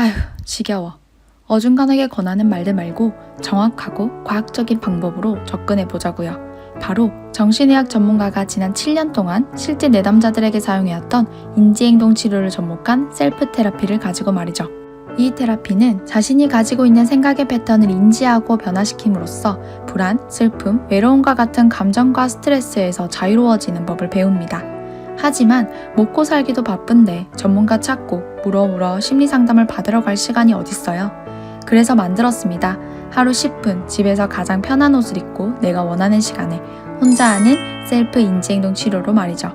아휴, 지겨워. 어중간하게 권하는 말들 말고 정확하고 과학적인 방법으로 접근해 보자고요. 바로 정신의학 전문가가 지난 7년 동안 실제 내담자들에게 사용해왔던 인지행동 치료를 접목한 셀프 테라피를 가지고 말이죠. 이 테라피는 자신이 가지고 있는 생각의 패턴을 인지하고 변화시킴으로써 불안, 슬픔, 외로움과 같은 감정과 스트레스에서 자유로워지는 법을 배웁니다. 하지만 먹고 살기도 바쁜데 전문가 찾고 물어물어 심리 상담을 받으러 갈 시간이 어딨어요. 그래서 만들었습니다. 하루 10분 집에서 가장 편한 옷을 입고 내가 원하는 시간에 혼자 하는 셀프 인지행동 치료로 말이죠.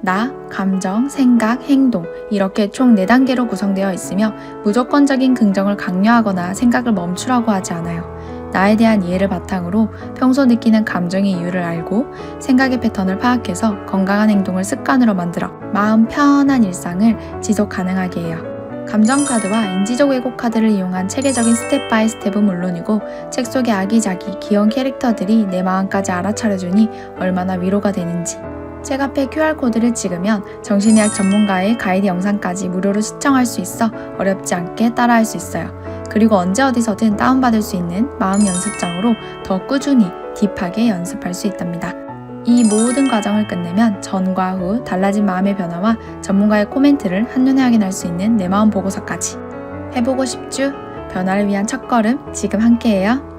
나, 감정, 생각, 행동 이렇게 총 4단계로 구성되어 있으며 무조건적인 긍정을 강요하거나 생각을 멈추라고 하지 않아요. 나에 대한 이해를 바탕으로 평소 느끼는 감정의 이유를 알고 생각의 패턴을 파악해서 건강한 행동을 습관으로 만들어 마음 편한 일상을 지속 가능하게 해요. 감정 카드와 인지적 왜곡 카드를 이용한 체계적인 스텝 바이 스텝은 물론이고 책 속의 아기자기 귀여운 캐릭터들이 내 마음까지 알아차려주니 얼마나 위로가 되는지 책 앞에 QR코드를 찍으면 정신의학 전문가의 가이드 영상까지 무료로 시청할 수 있어 어렵지 않게 따라할 수 있어요. 그리고 언제 어디서든 다운받을 수 있는 마음 연습장으로 더 꾸준히 딥하게 연습할 수 있답니다. 이 모든 과정을 끝내면 전과 후 달라진 마음의 변화와 전문가의 코멘트를 한눈에 확인할 수 있는 내 마음 보고서까지. 해보고 싶죠? 변화를 위한 첫걸음 지금 함께해요.